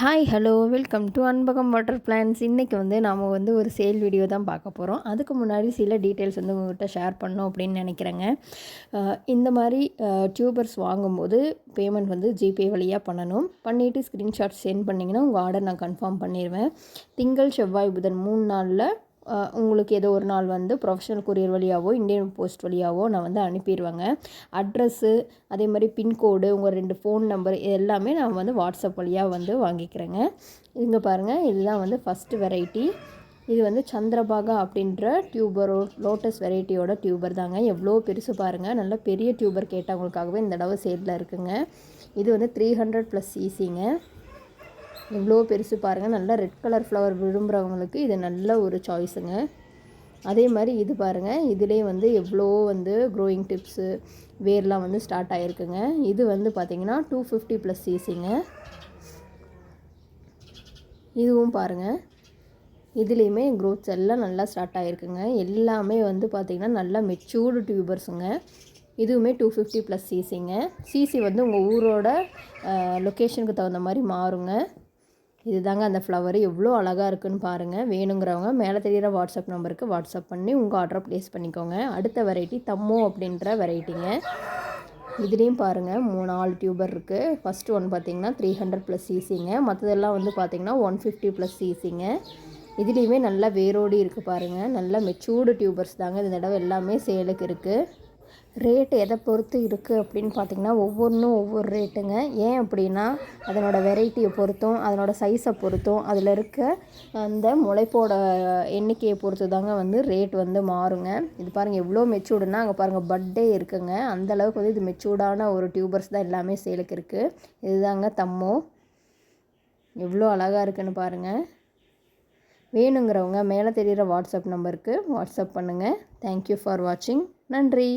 Hi hello welcome to Anbagam water plants இன்றைக்கி வந்து நாம் வந்து ஒரு சேல் வீடியோ தான் பார்க்க போகிறோம் அதுக்கு முன்னாடி சில டீட்டெயில்ஸ் வந்து உங்கள்கிட்ட ஷேர் பண்ணோம் அப்படின்னு நினைக்கிறேங்க. இந்த மாதிரி டியூபர்ஸ் வாங்கும்போது பேமெண்ட் வந்து ஜிபே வழியாக பண்ணணும். பண்ணிவிட்டு ஸ்க்ரீன்ஷாட் சென்ட் பண்ணிங்கன்னா உங்கள் ஆர்டர் நான் கன்ஃபார்ம் பண்ணிடுவேன் திங்கள் செவ்வாய் புதன் மூணு நாளில் உங்களுக்கு ஏதோ ஒரு நாள் வந்து ப்ரொஃபஷனல் கொரியர் வழியாவோ இந்தியன் போஸ்ட் வழியாவோ நான் வந்து அனுப்பிடுவேங்க அட்ரஸ்ஸு அதே மாதிரி பின்கோடு உங்கள் ரெண்டு ஃபோன் நம்பர் எல்லாமே நான் வந்து வாட்ஸ்அப் வழியாக வந்து வாங்கிக்கிறேங்க. இங்கே பாருங்கள் இதுதான் வந்து ஃபஸ்ட்டு வெரைட்டி இது வந்து சந்திரபாகா அப்படின்ற டியூபரோ லோட்டஸ் வெரைட்டியோட டியூபர் தாங்க. எவ்வளோ பெருசு பாருங்கள் நல்ல பெரிய டியூபர் கேட்டவங்களுக்காகவே இந்த தடவை சேலில் இருக்குங்க. இது வந்து த்ரீ ஹண்ட்ரட் ப்ளஸ் சிசிங்க எவ்வளோ பெருசு பாருங்கள் நல்லா ரெட் கலர் ஃப்ளவர் விரும்புகிறவங்களுக்கு இது நல்ல ஒரு சாய்ஸுங்க அதே மாதிரி இது பாருங்கள் இதிலே வந்து எவ்வளோ வந்து க்ரோயிங் டிப்ஸு வேர்லாம் வந்து ஸ்டார்ட் ஆகிருக்குங்க இது வந்து பார்த்திங்கன்னா டூ ஃபிஃப்டி ப்ளஸ் சிசிங்க இதுவும் பாருங்கள் இதுலேயுமே க்ரோத்ஸ் எல்லாம் நல்லா ஸ்டார்ட் ஆகிருக்குங்க எல்லாமே வந்து பார்த்திங்கன்னா நல்லா மெச்சூர்டு டியூபர்ஸுங்க இதுவுமே டூ ஃபிஃப்டி ப்ளஸ் சிசிங்க சிசி வந்து உங்கள் ஊரோட லொக்கேஷனுக்கு தகுந்த மாதிரி மாறுங்க. இதுதாங்க அந்த ஃப்ளவர் எவ்வளோ அழகாக இருக்குன்னு பாருங்கள் வேணுங்கிறவங்க மேலே தெரிகிற வாட்ஸ்அப் நம்பருக்கு வாட்ஸ்அப் பண்ணி உங்கள் ஆர்டரை ப்ளேஸ் பண்ணிக்கோங்க. அடுத்த வெரைட்டி தம்மோ அப்படின்ற வெரைட்டிங்க இதுலேயும் பாருங்கள் மூணு நாலு டியூபர் இருக்குது ஃபஸ்ட்டு ஒன் பார்த்தீங்கன்னா த்ரீ ஹண்ட்ரட் ப்ளஸ் சிசிங்க மற்றதெல்லாம் வந்து பார்த்தீங்கன்னா ஒன் ஃபிஃப்டி ப்ளஸ் சிசிங்க இதுலேயுமே நல்லா வேரோடி இருக்குது பாருங்கள் நல்லா மெச்சூர்டு டியூபர்ஸ் தாங்க. இந்த தடவை எல்லாமே சேலுக்கு இருக்குது ரேட் எதை பொறுத்து இருக்குது அப்படின்னு பார்த்தீங்கன்னா ஒவ்வொன்றும் ஒவ்வொரு ரேட்டுங்க ஏன் அப்படின்னா அதனோட வெரைட்டியை பொறுத்தும் அதனோட சைஸை பொறுத்தும் அதில் இருக்க அந்த முளைப்போட எண்ணிக்கையை பொறுத்து தாங்க வந்து ரேட் வந்து மாறுங்க. இது பாருங்கள் எவ்வளோ மெச்சூர்டுனா அங்கே பாருங்கள் பட்டே இருக்குங்க. அந்தளவுக்கு வந்து இது மெச்சூர்டான ஒரு டியூபர்ஸ் தான் எல்லாமே சேலுக்கு இருக்குது இதுதாங்க தம்மோ. எவ்வளோ அழகாக இருக்குன்னு பாருங்கள் வேணுங்கிறவங்க மேலே தெரிகிற வாட்ஸ்அப் நம்பருக்கு வாட்ஸ்அப் பண்ணுங்கள் தேங்க்யூ ஃபார் வாட்சிங் நன்றி.